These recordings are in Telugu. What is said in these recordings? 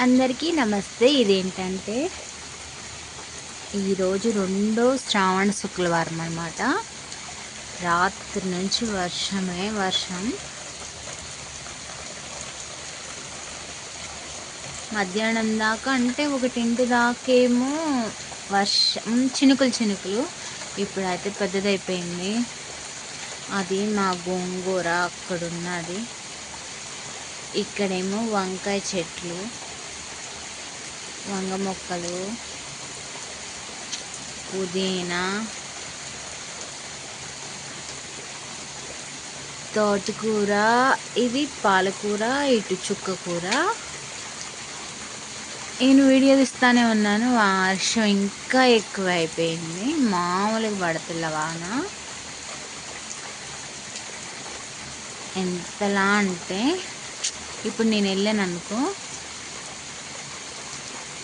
అందరికీ నమస్తే. ఇదేంటంటే ఈరోజు రెండో శ్రావణ శుక్రవారం అనమాట రాత్రి నుంచి వర్షమే వర్షం. మధ్యాహ్నం దాకా అంటే ఒకటింటి దాకేమో వర్షం చినుకులు చినుకులు. ఇప్పుడైతే పెద్దదైపోయింది. అది మా గోంగూర అక్కడున్నది. ఇక్కడేమో వంకాయ చెట్లు. వంగ మొక్కలు పుదీనా తోటకూర ఇది పాలకూర ఇటు చుక్క కూర. నేను వీడియో తీస్తానే ఉన్నాను వర్షం ఇంకా ఎక్కువ అయిపోయింది మామూలుగా పడుతుల్ల వాన. ఎంతలా అంటే ఇప్పుడు నేను వెళ్ళాను అనుకో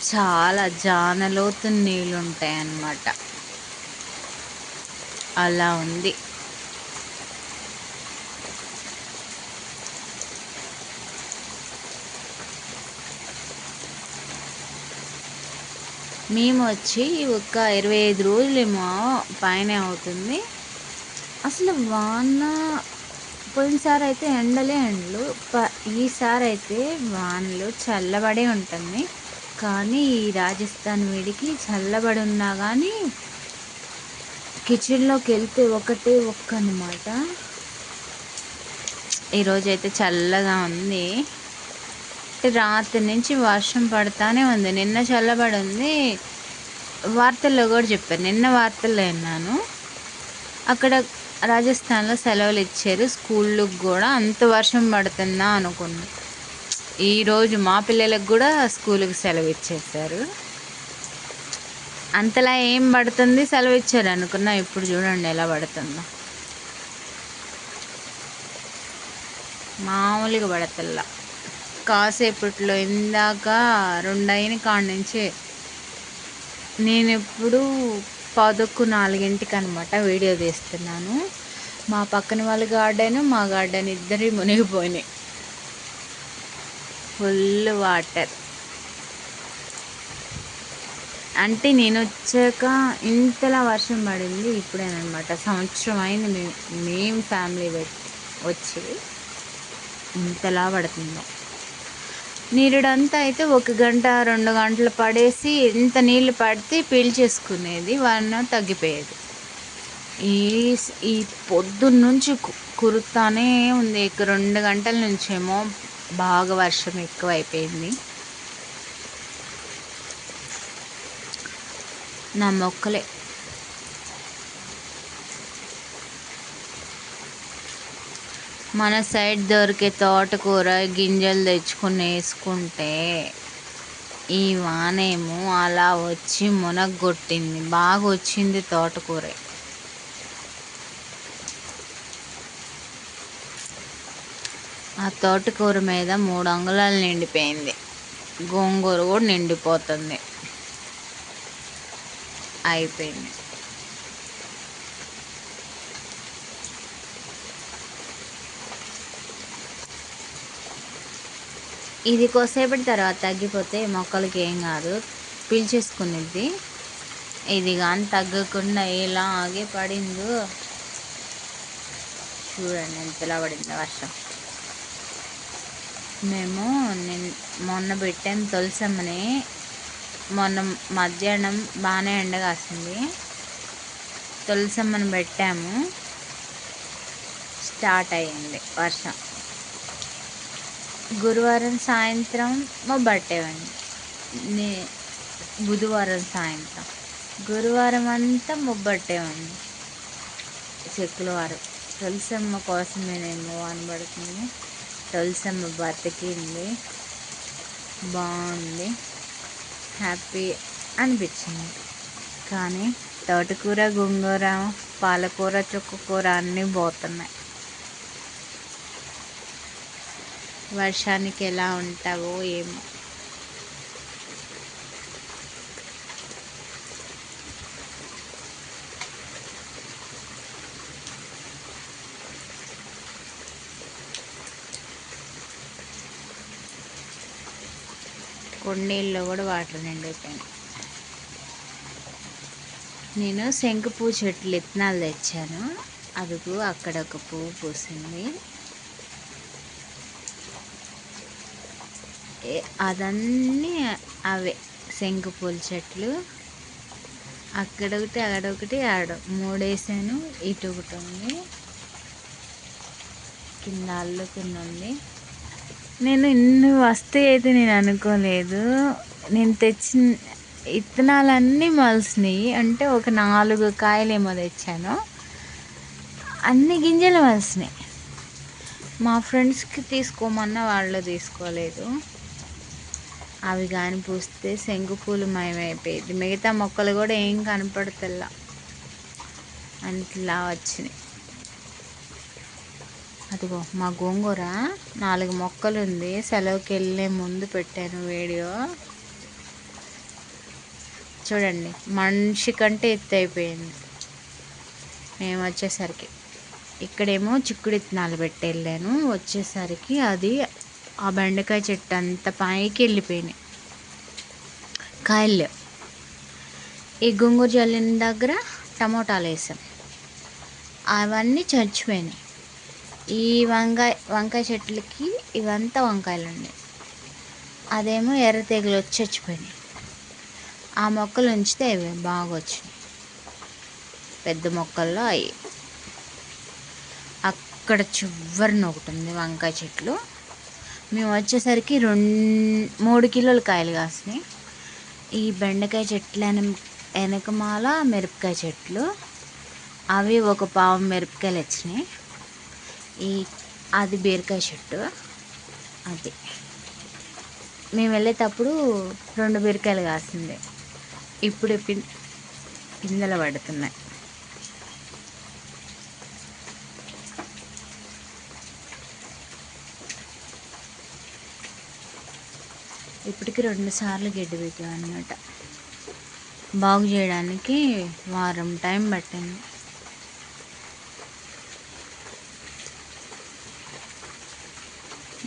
చాలా జానలోతు నీళ్ళు ఉంటాయి అన్నమాట అలా ఉంది. మేము వచ్చి ఒక ఇరవై ఐదు రోజులేమో పైన అవుతుంది. అసలు వాన పోయినసారి అయితే ఎండలే ఎండలు. ప ఈసారి అయితే వానలు చల్లబడే ఉంటుంది. కానీ ఈ రాజస్థాన్ వేడికి చల్లబడి ఉన్నా కానీ కిచెన్లోకి వెళ్తే ఒకటే ఒక్క అనమాట ఈరోజైతే చల్లగా ఉంది. రాత్రి నుంచి వర్షం పడతానే ఉంది. నిన్న చల్లబడి ఉంది వార్తల్లో కూడా చెప్పారు. నిన్న వార్తల్లో విన్నాను. అక్కడ రాజస్థాన్లో సెలవులు ఇచ్చారు. స్కూళ్ళకు కూడా అంత వర్షం పడుతుందా అనుకున్నాను ఈరోజు మా పిల్లలకు కూడా స్కూల్కి సెలవు ఇచ్చేసారు అంతలా ఏం పడుతుంది? సెలవు ఇచ్చారు అనుకున్నా ఇప్పుడు చూడండి ఎలా పడుతుందో. మామూలుగా పడతల్లా. కాసేపట్లో ఇందాక రెండైన కాడ నుంచి నేను ఎప్పుడు పదొక్కు నాలుగింటికి అనమాట వీడియో తీస్తున్నాను. మా పక్కన వాళ్ళ గార్డెన్ మా గార్డెన్ ఇద్దరి మునిగిపోయినాయి. Full water. అంటే నేను వచ్చాక ఇంతలా వర్షం పడింది ఇప్పుడేనమాట సంవత్సరం అయింది మేము మేము ఫ్యామిలీ వచ్చి ఇంతలా పడుతుందో. నీరుడంతా అయితే ఒక గంట రెండు గంటలు పడేసి ఎంత నీళ్ళు పడితే పీల్చేసుకునేది వన్ తగ్గిపోయేది. ఈ ఈ పొద్దున్న నుంచి కురుతానే ఉంది. ఇక రెండు గంటల నుంచేమో బాగా వర్షం ఎక్కువైపోయింది. నా మొక్కలే. మన సైడ్ దొరికే తోటకూర గింజలు తెచ్చుకుని వేసుకుంటే ఈ వానేమో అలా వచ్చి మునగొట్టింది. బాగా వచ్చింది తోటకూర. ఆ తోటకూర మీద మూడు అంగుళాలు నిండిపోయింది. గోంగూర కూడా నిండిపోతుంది. అయిపోయింది. ఇది కొద్దిసేపటి తర్వాత తగ్గిపోతే మొక్కలకి ఏం కాదు. పిలిచేసుకునేది ఇది కానీ తగ్గకుండా ఎలా ఆగే పడిందో. చూడండి ఎంతలా పడిందో వర్షం. మేము మొన్న పెట్టాం తులసమ్మని. మొన్న మధ్యాహ్నం బాగానే ఎండ కాసింది. తులసమ్మని పెట్టాము. స్టార్ట్ అయ్యింది వర్షం. గురువారం సాయంత్రం మొబ్బట్టేవండి నే బుధవారం సాయంత్రం. గురువారం అంతా మొబ్బట్టేవండి శుక్రవారం తులసమ్మ కోసమేనేమో అనబడుతుంది తులసమ్మ బతికింది బాగుంది. హ్యాపీ అనిపించింది. కానీ తోటకూర గోంగూర పాలకూర చుక్కకూర అన్నీ పోతున్నాయి. వర్షానికి ఎలా ఉంటావో ఏమో. కొండీల్లో కూడా వాటర్ నిండిపోయింది నేను శంకు పువ్వు చెట్లు విత్తనాలు తెచ్చాను. అదుగు అక్కడ ఒక పువ్వు పూసింది. అదన్నీ అవే శంకు పూల చెట్లు. అక్కడొకటి అక్కడొకటి ఆడ మూడేసాను. ఇటు ఒకటి ఉంది. కింద అల్లుకుని ఉంది. నేను ఇన్ని వస్తాయి అయితే నేను అనుకోలేదు. నేను తెచ్చిన విత్తనాలన్నీ మలిసినాయి. అంటే ఒక నాలుగు కాయలేమో తెచ్చాను. అన్ని గింజలు మలిసినాయి. మా ఫ్రెండ్స్కి తీసుకోమన్నా వాళ్ళు తీసుకోలేదు. అవి కానీ పూస్తే శంకు పూలు మయమైపోయింది. మిగతా మొక్కలు కూడా ఏం కనపడతల్లా అట్లా వచ్చినాయి. అదిగో మా గోంగూర నాలుగు మొక్కలు ఉంది సెలవుకి వెళ్ళే ముందు పెట్టాను వీడియో. చూడండి మనిషి కంటే ఎత్తు అయిపోయింది. మేము వచ్చేసరికి ఇక్కడేమో చిక్కుడు ఇత్తనాలు పెట్టి వెళ్ళాను వచ్చేసరికి అది ఆ బెండకాయ చెట్టు అంత పైకి వెళ్ళిపోయినాయి. కాయలు. ఈ గోంగూర జల్లిన దగ్గర టమోటాలు వేసాం. అవన్నీ చచ్చిపోయినాయి. ఈ వంకాయ వంకాయ చెట్లకి ఇవంతా వంకాయలు ఉన్నాయి అదేమో ఎర్ర తెగులు వచ్చి చచ్చిపోయినాయి. ఆ మొక్కలు ఉంచితే ఇవి బాగా వచ్చినాయి. పెద్ద మొక్కల్లో అవి అక్కడ చివరిన ఒకటి ఉంది వంకాయ చెట్లు. మేము వచ్చేసరికి రెండు మూడు కిలోల కాయలు కాసినాయి. ఈ బెండకాయ చెట్ల వెనకమాల మిరపకాయ చెట్లు. అవి ఒక పావు మిరపకాయలు వచ్చినాయి. ఈ అది బీరకాయ చెట్టు. అది. మేము వెళ్ళేటప్పుడు రెండు బీరకాయలు కాసింది. ఇప్పుడు పిన్ పిందెలు పడుతున్నాయి. ఇప్పటికి రెండు సార్లు గడ్డి పెట్టాం అనమాట బాగు చేయడానికి వారం టైం పట్టింది.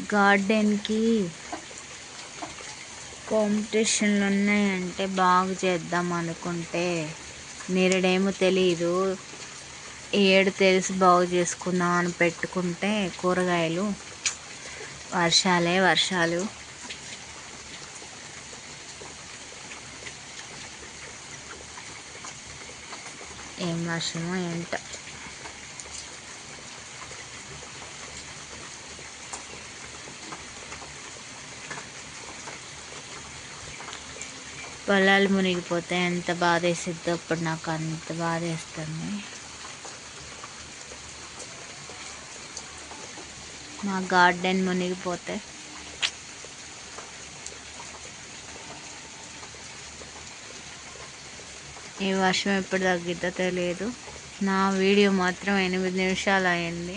గార్డెన్కి కాంపిటీషన్లు ఉన్నాయంటే బాగు చేద్దాం అనుకుంటే. నేరేడేమో తెలియదు ఈ ఏడు తెలిసి బాగు చేసుకుందాం అని పెట్టుకుంటే కూరగాయలు. వర్షాలే వర్షాలు. ఏం వర్షమో ఏంటో. పొలాలు మునిగిపోతే ఎంత బాధ వేసిద్దో అప్పుడు నాకు అంత బాధ వేస్తుంది మా గార్డెన్ మునిగిపోతే ఈ వర్షం ఎప్పుడు తగ్గిద్దో తెలియదు నా వీడియో మాత్రం ఎనిమిది నిమిషాలు అయింది.